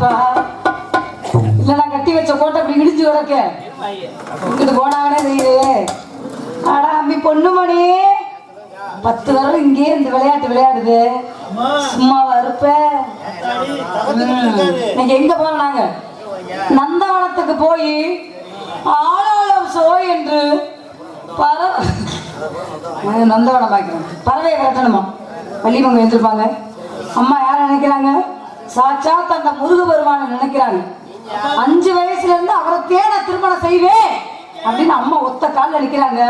அப்பா இல்ல நான் கட்டி வச்ச கோட்டை அப்படி இடிஞ்சு கிடக்க. இங்கிட்டு போனாங்கன்னே தெரியலையே ஆனா பொண்ணு மணி பத்து வருடம் இங்கேயே இந்த விளையாட்டு விளையாடுது. சும்மாவா இருப்ப நீங்க எங்க போனோம் நாங்க? நந்தவனத்துக்கு போய் ஆலோலம் சோ என்று பறவை நந்தவனம் பார்க்கிறேன் பறவையை கட்டணுமா வள்ளிமங்க எழுந்திருப்பாங்க. அம்மா யார் நினைக்கிறாங்க? சாட்சாத் அந்த முருக பெருமான நினைக்கிறாங்க. அஞ்சு வயசுல இருந்து அவரை தேட திருமணம் செய்வேன் அப்படின்னு அம்மா ஒத்த காலில் நினைக்கிறாங்க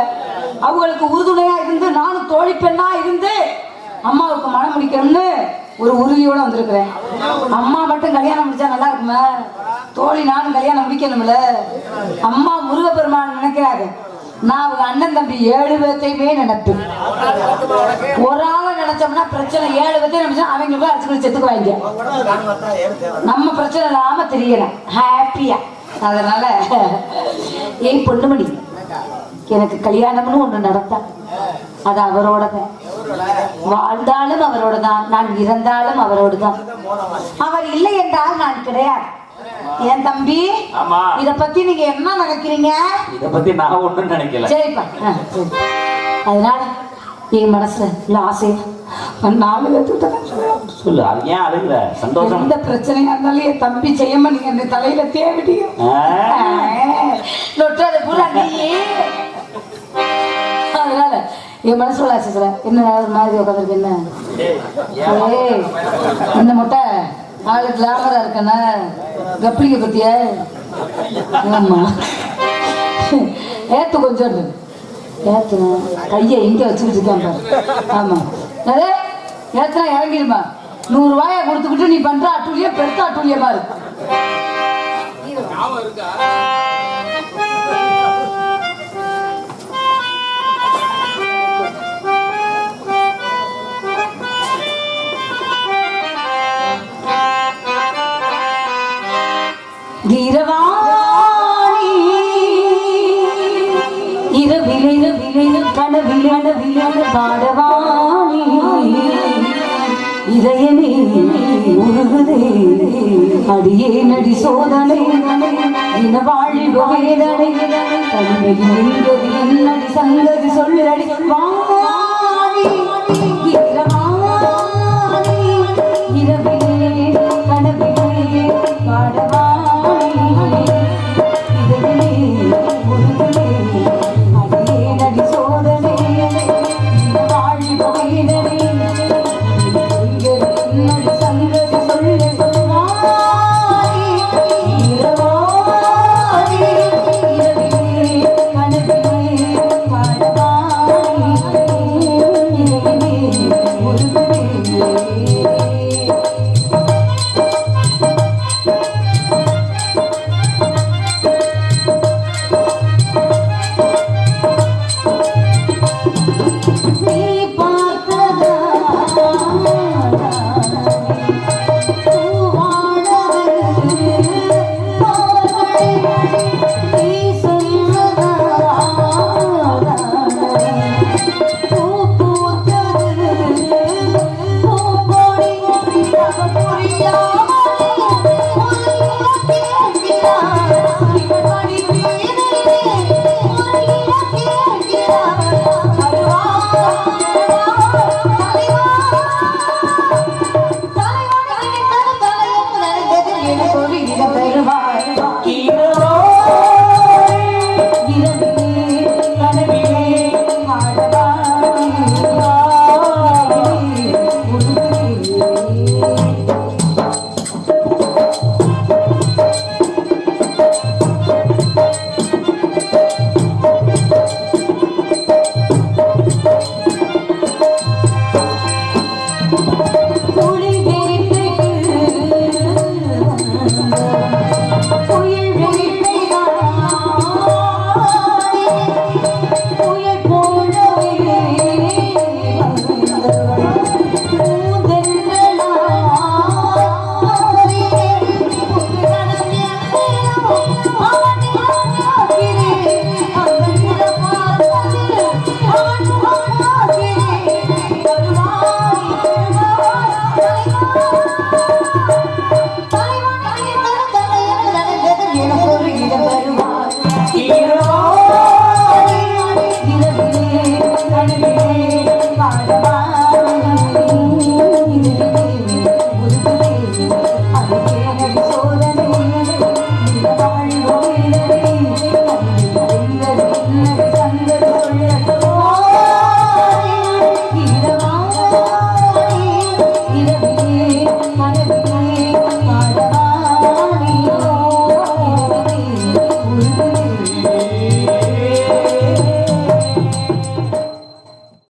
அவங்களுக்கு உறுதுணையா இருந்து நானும் தோழி பெண்ணா இருந்து அம்மாவுக்கு மனம் முடிக்கணும்னு ஒரு உறுதியோட வந்திருக்கிறேன். அம்மா மட்டும் கல்யாணம் முடிச்சா நல்லா இருக்குமா? தோழி நானும் கல்யாணம் முடிக்கணும்ல? அம்மா முருகப்பெருமான் நினைக்கிறாங்க. நான் அவங்க அண்ணன் தம்பி ஏழு பேர்த்தையுமே நினைப்பேன். ஒரு ஆளை நினைச்சோம்னா பிரச்சனை. ஏழு பேர்த்தையும் நினைச்சா அவங்களுக்கு செத்துக்கு செத்துக்குவாங்க. நம்ம பிரச்சனை இல்லாம தெரியணும். ஹாப்பியா அதனால ஏய் பொண்ணுமணி எனக்கு கல்யாணம்னு ஒண்ணு நடத்தா அது அவரோட தான் வாழ்ந்தாலும் அவரோட தான் நான் இறந்தாலும் அவரோடு தான் அவர் இல்லை என்றால் நான் கிடையாது. என் தம்பி ஆமா. இத பத்தி நீங்க என்ன நினைக்கிறீங்க? இத பத்தி நான் ஒண்ணும் நினைக்கல. சரிப்பா. அதனால என் மனசுல இல்ல ஆசை நாலு பேர்த்துக்கிட்ட சொல்லு அது ஏன் அழுகுற? சந்தோஷம். எந்த பிரச்சனையா இருந்தாலும் என் தம்பி செய்யமா நீங்க அந்த தலையில தேவிடியும் ஆ, நொட்டாத பூரா நீ. அதனால என் மனசுல ஆசை சார் என்ன மாதிரி உட்காந்துருக்கு என்ன இந்த முட்டை. ஆளு கிளாமரா இருக்கனா கப்ளிங்க பத்திய? ஆமா. ஏத்து கொஞ்சம் ஏத்துனா கையை இங்கே வச்சுக்கிட்டு பாரு. ஆமா. அதே ஏத்துனா இறங்கிடுமா. நூறு ரூபாய கொடுத்துக்கிட்டு நீ பண்ற அட்டூழியம் பெருத்த அட்டூழியமா இருக்கு? இரவாணி இரவில் இரவில் இரவு கனவில் கனவில் பாடவாணி. இதயமே உருகுதே அடியே நடி சோதனை. இன வாழ்வு வேதனை. தன்மையில் நடி சங்கதி சொல்லடி வாங்க